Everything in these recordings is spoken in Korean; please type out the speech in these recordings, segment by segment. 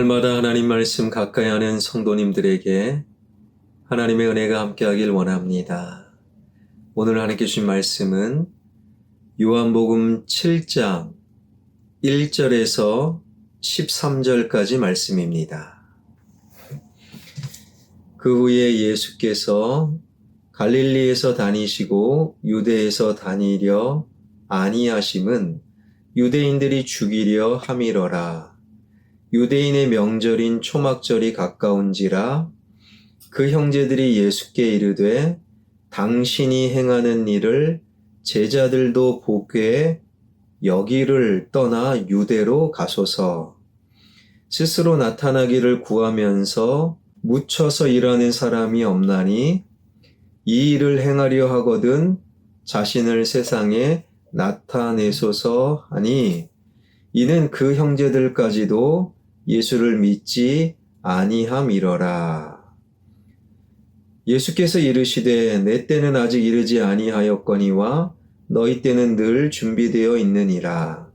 날마다 하나님 말씀 가까이 하는 성도님들에게 하나님의 은혜가 함께하길 원합니다. 오늘 하나님께 주신 말씀은 요한복음 7장 1절에서 13절까지 말씀입니다. 그 후에 예수께서 갈릴리에서 다니시고 유대에서 다니려 아니하심은 유대인들이 죽이려 함이러라. 유대인의 명절인 초막절이 가까운지라 그 형제들이 예수께 이르되 당신이 행하는 일을 제자들도 보게 여기를 떠나 유대로 가소서. 스스로 나타나기를 구하면서 묻혀서 일하는 사람이 없나니 이 일을 행하려 하거든 자신을 세상에 나타내소서 하니 이는 그 형제들까지도 예수를 믿지 아니함이러라. 예수께서 이르시되 내 때는 아직 이르지 아니하였거니와 너희 때는 늘 준비되어 있느니라.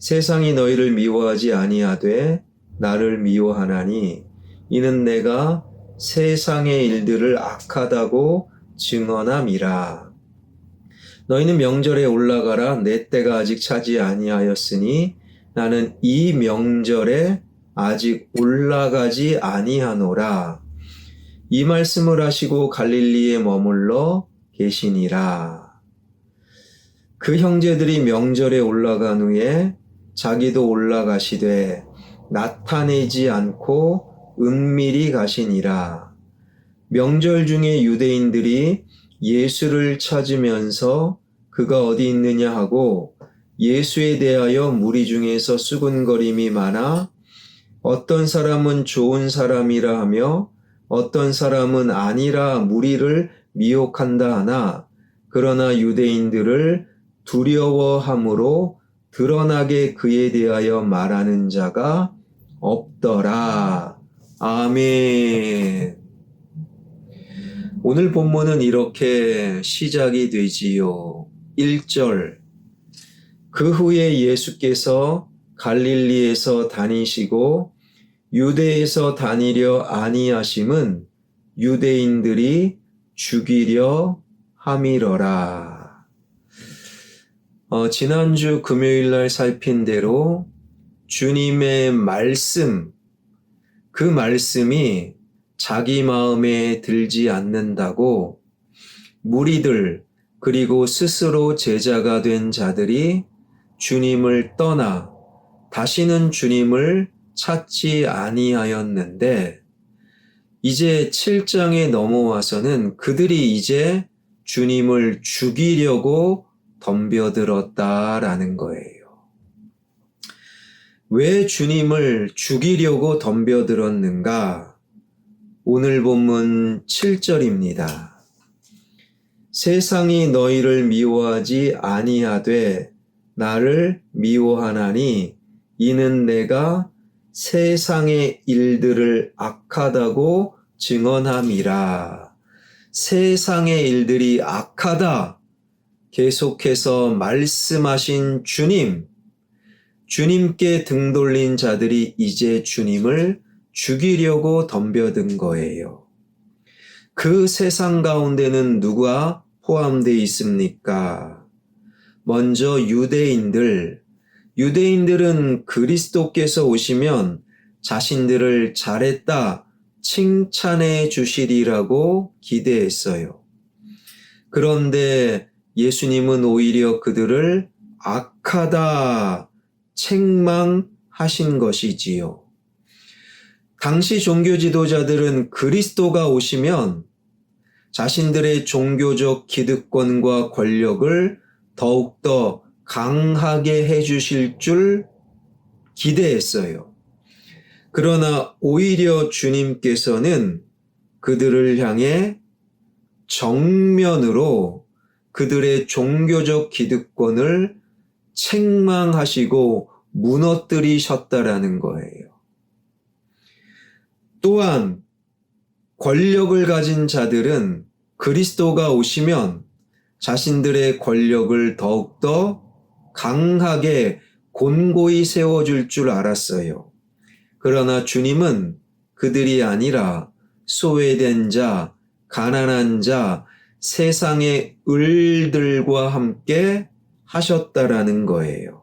세상이 너희를 미워하지 아니하되 나를 미워하나니 이는 내가 세상의 일들을 악하다고 증언함이라. 너희는 명절에 올라가라 내 때가 아직 차지 아니하였으니 나는 이 명절에 아직 올라가지 아니하노라. 이 말씀을 하시고 갈릴리에 머물러 계시니라. 그 형제들이 명절에 올라간 후에 자기도 올라가시되 나타내지 않고 은밀히 가시니라. 명절 중에 유대인들이 예수를 찾으면서 그가 어디 있느냐 하고 예수에 대하여 무리 중에서 수군거림이 많아 어떤 사람은 좋은 사람이라 하며 어떤 사람은 아니라 무리를 미혹한다 하나 그러나 유대인들을 두려워함으로 드러나게 그에 대하여 말하는 자가 없더라. 아멘. 오늘 본문은 이렇게 시작이 되지요. 1절. 그 후에 예수께서 갈릴리에서 다니시고 유대에서 다니려 아니하심은 유대인들이 죽이려 함이러라. 어, 지난주 금요일 날 살핀 대로 주님의 말씀, 그 말씀이 자기 마음에 들지 않는다고 무리들 그리고 스스로 제자가 된 자들이 주님을 떠나 다시는 주님을 찾지 아니하였는데 이제 7장에 넘어와서는 그들이 이제 주님을 죽이려고 덤벼들었다라는 거예요. 왜 주님을 죽이려고 덤벼들었는가? 오늘 본문 7절입니다. 세상이 너희를 미워하지 아니하되 나를 미워하나니 이는 내가 세상의 일들을 악하다고 증언함이라. 세상의 일들이 악하다. 계속해서 말씀하신 주님, 주님께 등 돌린 자들이 이제 주님을 죽이려고 덤벼든 거예요. 그 세상 가운데는 누가 포함되어 있습니까? 먼저 유대인들, 유대인들은 그리스도께서 오시면 자신들을 잘했다, 칭찬해 주시리라고 기대했어요. 그런데 예수님은 오히려 그들을 악하다, 책망하신 것이지요. 당시 종교 지도자들은 그리스도가 오시면 자신들의 종교적 기득권과 권력을 더욱더 강하게 해주실 줄 기대했어요. 그러나 오히려 주님께서는 그들을 향해 정면으로 그들의 종교적 기득권을 책망하시고 무너뜨리셨다라는 거예요. 또한 권력을 가진 자들은 그리스도가 오시면 자신들의 권력을 더욱더 강하게 곤고히 세워줄 줄 알았어요. 그러나 주님은 그들이 아니라 소외된 자, 가난한 자, 세상의 을들과 함께 하셨다라는 거예요.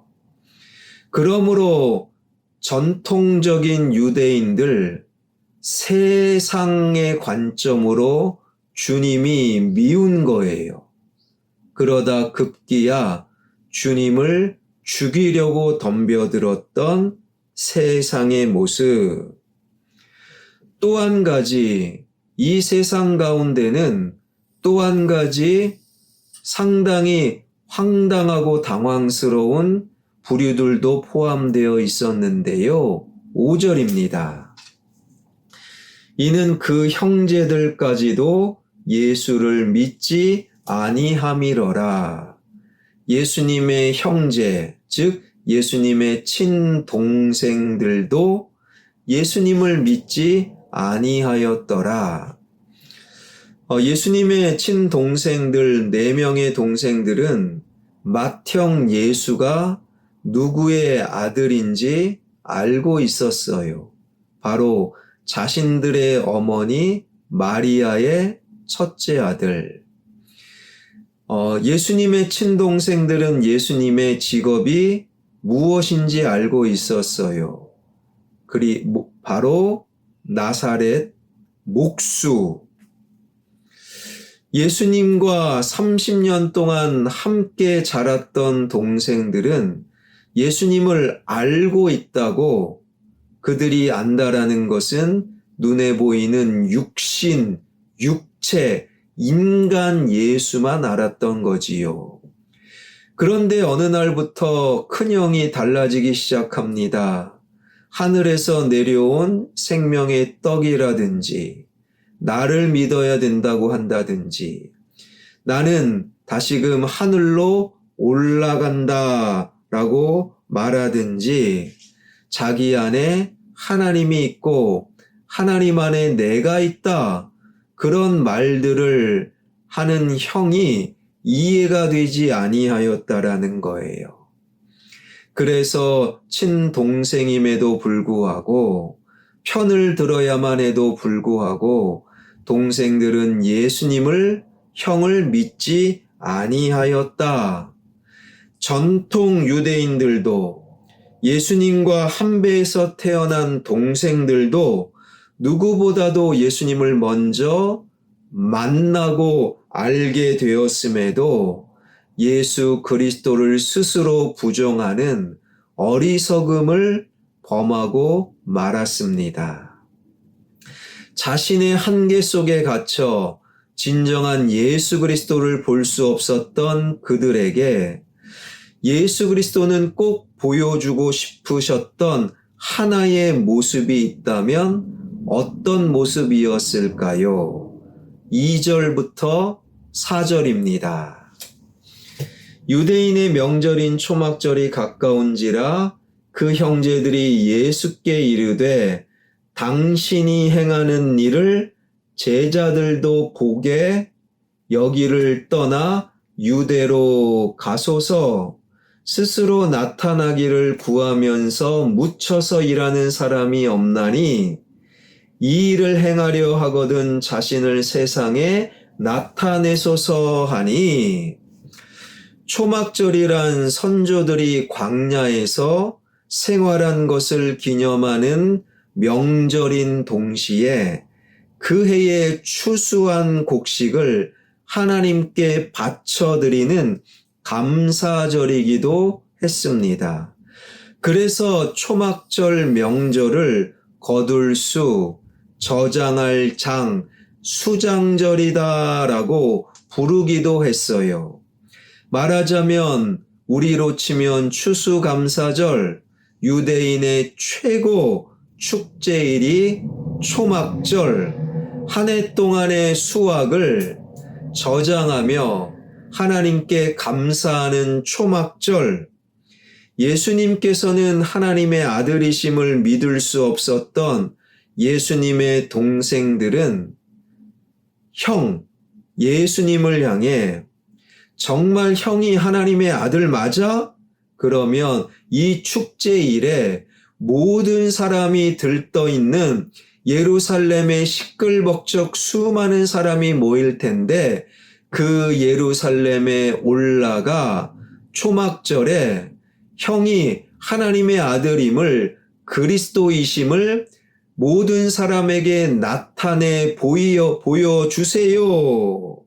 그러므로 전통적인 유대인들 세상의 관점으로 주님이 미운 거예요. 그러다 급기야 주님을 죽이려고 덤벼들었던 세상의 모습. 또 한 가지, 이 세상 가운데는 또 한 가지 상당히 황당하고 당황스러운 부류들도 포함되어 있었는데요. 5절입니다. 이는 그 형제들까지도 예수를 믿지 아니함이러라. 예수님의 형제, 즉 예수님의 친동생들도 예수님을 믿지 아니하였더라. 어, 예수님의 친동생들, 네 명의 동생들은 맏형 예수가 누구의 아들인지 알고 있었어요. 바로 자신들의 어머니 마리아의 첫째 아들. 어, 예수님의 친동생들은 예수님의 직업이 무엇인지 알고 있었어요. 그리, 모- 바로 나사렛 목수. 예수님과 30년 동안 함께 자랐던 동생들은 예수님을 알고 있다고 그들이 안다라는 것은 눈에 보이는 육신, 육체, 인간 예수만 알았던 거지요. 그런데 어느 날부터 큰형이 달라지기 시작합니다. 하늘에서 내려온 생명의 떡이라든지, 나를 믿어야 된다고 한다든지, 나는 다시금 하늘로 올라간다 라고 말하든지, 자기 안에 하나님이 있고, 하나님 안에 내가 있다. 그런 말들을 하는 형이 이해가 되지 아니하였다라는 거예요. 그래서 친동생임에도 불구하고 편을 들어야만 해도 불구하고 동생들은 예수님을 형을 믿지 아니하였다. 전통 유대인들도 예수님과 한 배에서 태어난 동생들도 누구보다도 예수님을 먼저 만나고 알게 되었음에도 예수 그리스도를 스스로 부정하는 어리석음을 범하고 말았습니다. 자신의 한계 속에 갇혀 진정한 예수 그리스도를 볼 수 없었던 그들에게 예수 그리스도는 꼭 보여주고 싶으셨던 하나의 모습이 있다면 어떤 모습이었을까요? 2절부터 4절입니다. 유대인의 명절인 초막절이 가까운지라 그 형제들이 예수께 이르되 당신이 행하는 일을 제자들도 보게 여기를 떠나 유대로 가소서 스스로 나타나기를 구하면서 묻혀서 일하는 사람이 없나니 이 일을 행하려 하거든 자신을 세상에 나타내소서 하니 초막절이란 선조들이 광야에서 생활한 것을 기념하는 명절인 동시에 그 해에 추수한 곡식을 하나님께 바쳐드리는 감사절이기도 했습니다. 그래서 초막절 명절을 거둘 수, 저장할 장, 수장절이다라고 부르기도 했어요. 말하자면 우리로 치면 추수감사절, 유대인의 최고 축제일이 초막절, 한 해 동안의 수확을 저장하며 하나님께 감사하는 초막절, 예수님께서는 하나님의 아들이심을 믿을 수 없었던 예수님의 동생들은 형, 예수님을 향해 정말 형이 하나님의 아들 맞아? 그러면 이 축제일에 모든 사람이 들떠 있는 예루살렘에 시끌벅적 수많은 사람이 모일 텐데 그 예루살렘에 올라가 초막절에 형이 하나님의 아들임을 그리스도이심을 모든 사람에게 나타내 보여, 보여주세요.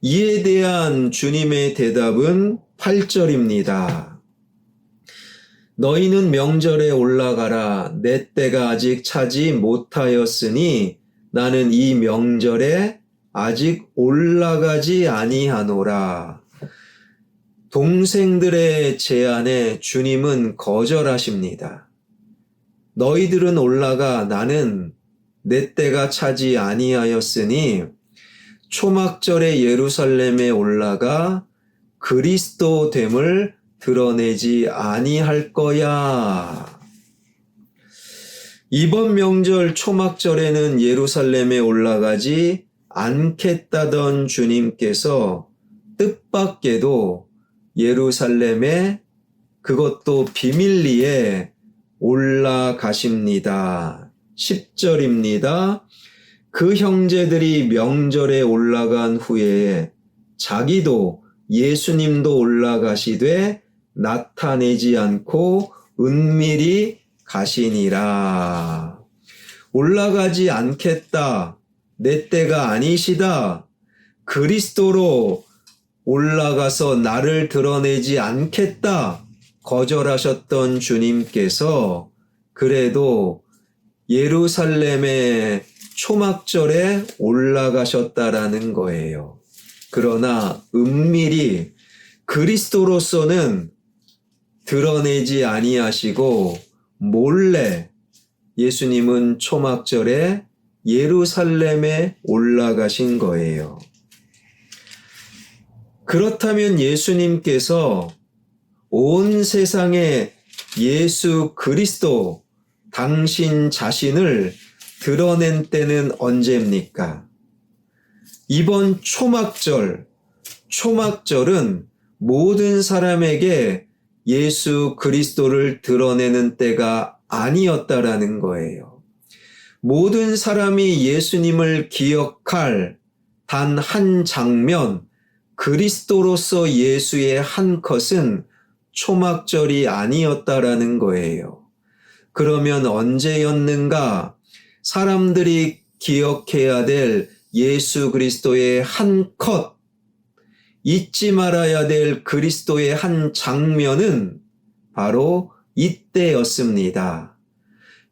이에 대한 주님의 대답은 8절입니다. 너희는 명절에 올라가라. 내 때가 아직 차지 못하였으니 나는 이 명절에 아직 올라가지 아니하노라. 동생들의 제안에 주님은 거절하십니다. 너희들은 올라가 나는 내 때가 차지 아니하였으니 초막절에 예루살렘에 올라가 그리스도 됨을 드러내지 아니할 거야. 이번 명절 초막절에는 예루살렘에 올라가지 않겠다던 주님께서 뜻밖에도 예루살렘에 그것도 비밀리에 올라가십니다. 10절입니다. 그 형제들이 명절에 올라간 후에 자기도 예수님도 올라가시되 나타내지 않고 은밀히 가시니라. 올라가지 않겠다. 내 때가 아니시다. 그리스도로 올라가서 나를 드러내지 않겠다. 거절하셨던 주님께서 그래도 예루살렘의 초막절에 올라가셨다라는 거예요. 그러나 은밀히 그리스도로서는 드러내지 아니하시고 몰래 예수님은 초막절에 예루살렘에 올라가신 거예요. 그렇다면 예수님께서 온 세상에 예수 그리스도 당신 자신을 드러낸 때는 언제입니까? 이번 초막절, 초막절은 모든 사람에게 예수 그리스도를 드러내는 때가 아니었다라는 거예요. 모든 사람이 예수님을 기억할 단 한 장면, 그리스도로서 예수의 한 컷은 초막절이 아니었다라는 거예요. 그러면 언제였는가? 사람들이 기억해야 될 예수 그리스도의 한 컷, 잊지 말아야 될 그리스도의 한 장면은 바로 이때였습니다.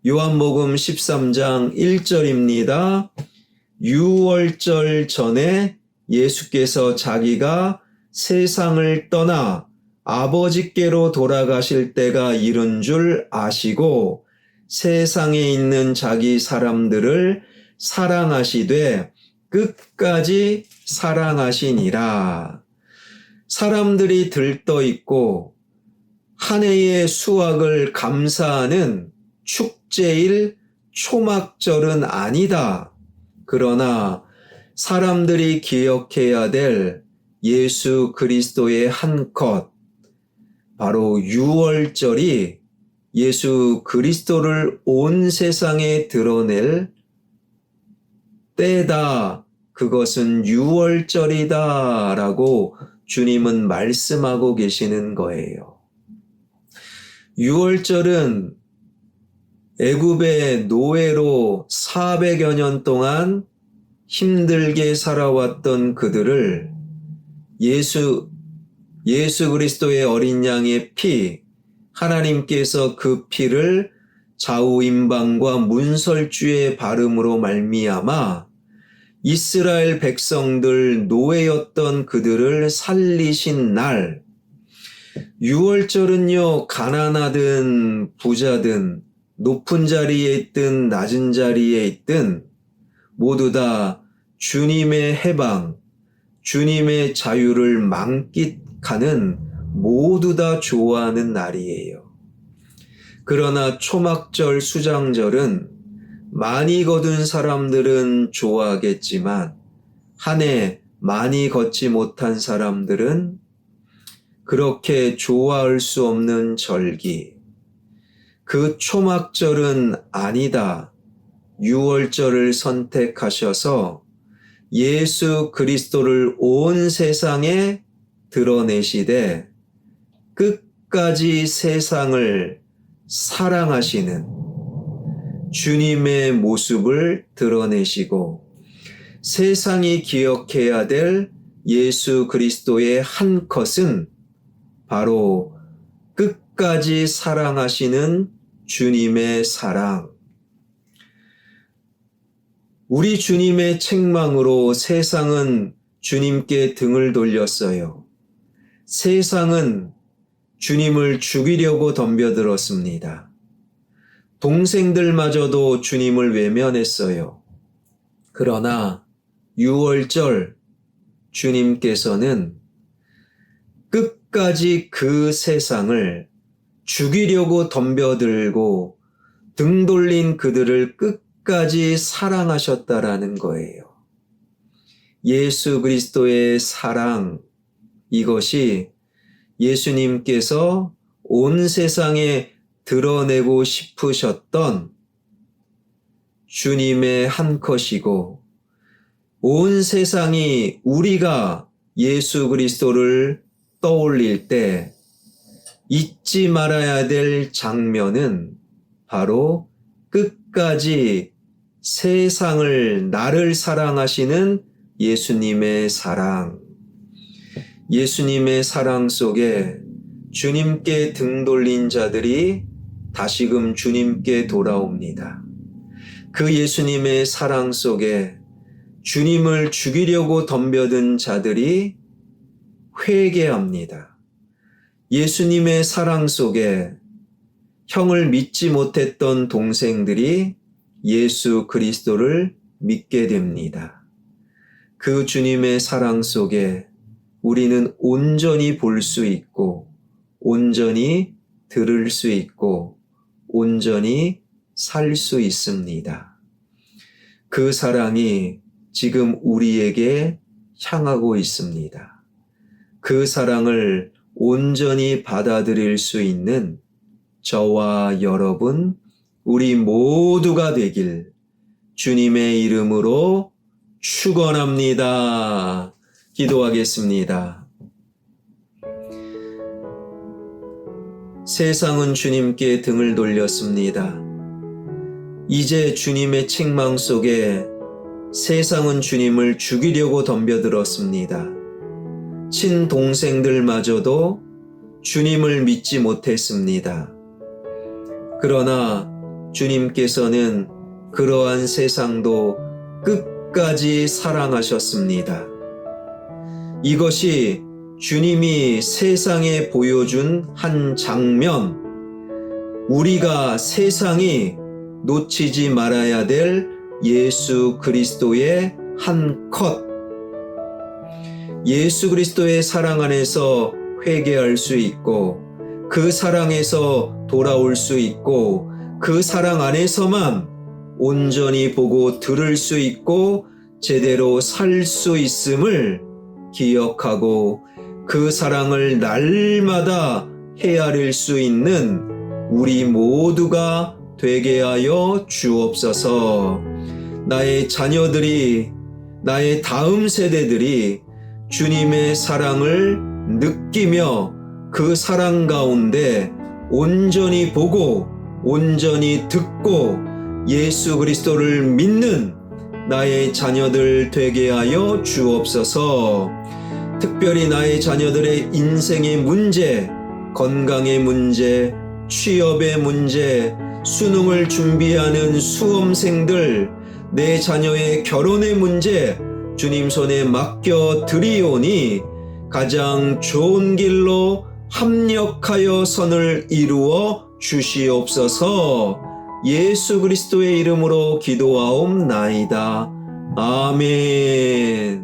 요한복음 13장 1절입니다. 6월절 전에 예수께서 자기가 세상을 떠나 아버지께로 돌아가실 때가 이른 줄 아시고 세상에 있는 자기 사람들을 사랑하시되 끝까지 사랑하시니라. 사람들이 들떠 있고 한 해의 수확을 감사하는 축제일 초막절은 아니다. 그러나 사람들이 기억해야 될 예수 그리스도의 한 컷, 바로 6월절이 예수 그리스도를 온 세상에 드러낼 때다. 그것은 6월절이다. 라고 주님은 말씀하고 계시는 거예요. 6월절은 애굽의 노예로 400여 년 동안 힘들게 살아왔던 그들을 예수 예수 그리스도의 어린 양의 피 하나님께서 그 피를 좌우임방과 문설주의 발음으로 말미암아 이스라엘 백성들 노예였던 그들을 살리신 날 6월절은요 가난하든 부자든 높은 자리에 있든 낮은 자리에 있든 모두 다 주님의 해방, 주님의 자유를 만끽 하는 모두 다 좋아하는 날이에요. 그러나 초막절 수장절은 많이 거둔 사람들은 좋아하겠지만 한 해 많이 걷지 못한 사람들은 그렇게 좋아할 수 없는 절기. 그 초막절은 아니다. 6월절을 선택하셔서 예수 그리스도를 온 세상에 드러내시되 끝까지 세상을 사랑하시는 주님의 모습을 드러내시고 세상이 기억해야 될 예수 그리스도의 한 컷은 바로 끝까지 사랑하시는 주님의 사랑. 우리 주님의 책망으로 세상은 주님께 등을 돌렸어요. 세상은 주님을 죽이려고 덤벼들었습니다. 동생들마저도 주님을 외면했어요. 그러나 6월절 주님께서는 끝까지 그 세상을 죽이려고 덤벼들고 등 돌린 그들을 끝까지 사랑하셨다라는 거예요. 예수 그리스도의 사랑, 이것이 예수님께서 온 세상에 드러내고 싶으셨던 주님의 한 컷이고 온 세상이 우리가 예수 그리스도를 떠올릴 때 잊지 말아야 될 장면은 바로 끝까지 세상을 나를 사랑하시는 예수님의 사랑. 예수님의 사랑 속에 주님께 등 돌린 자들이 다시금 주님께 돌아옵니다. 그 예수님의 사랑 속에 주님을 죽이려고 덤벼든 자들이 회개합니다. 예수님의 사랑 속에 형을 믿지 못했던 동생들이 예수 그리스도를 믿게 됩니다. 그 주님의 사랑 속에 우리는 온전히 볼 수 있고, 온전히 들을 수 있고, 온전히 살 수 있습니다. 그 사랑이 지금 우리에게 향하고 있습니다. 그 사랑을 온전히 받아들일 수 있는 저와 여러분, 우리 모두가 되길 주님의 이름으로 축원합니다. 기도하겠습니다. 세상은 주님께 등을 돌렸습니다. 이제 주님의 책망 속에 세상은 주님을 죽이려고 덤벼들었습니다. 친동생들마저도 주님을 믿지 못했습니다. 그러나 주님께서는 그러한 세상도 끝까지 사랑하셨습니다. 이것이 주님이 세상에 보여준 한 장면, 우리가 세상이 놓치지 말아야 될 예수 그리스도의 한 컷, 예수 그리스도의 사랑 안에서 회개할 수 있고, 그 사랑에서 돌아올 수 있고, 그 사랑 안에서만 온전히 보고 들을 수 있고, 제대로 살 수 있음을 기억하고, 그 사랑을 날마다 헤아릴 수 있는 우리 모두가 되게 하여 주옵소서. 나의 자녀들이, 나의 다음 세대들이 주님의 사랑을 느끼며 그 사랑 가운데 온전히 보고 온전히 듣고 예수 그리스도를 믿는 나의 자녀들 되게 하여 주옵소서. 특별히 나의 자녀들의 인생의 문제, 건강의 문제, 취업의 문제, 수능을 준비하는 수험생들, 내 자녀의 결혼의 문제, 주님 손에 맡겨 드리오니 가장 좋은 길로 합력하여 선을 이루어 주시옵소서 예수 그리스도의 이름으로 기도하옵나이다. 아멘.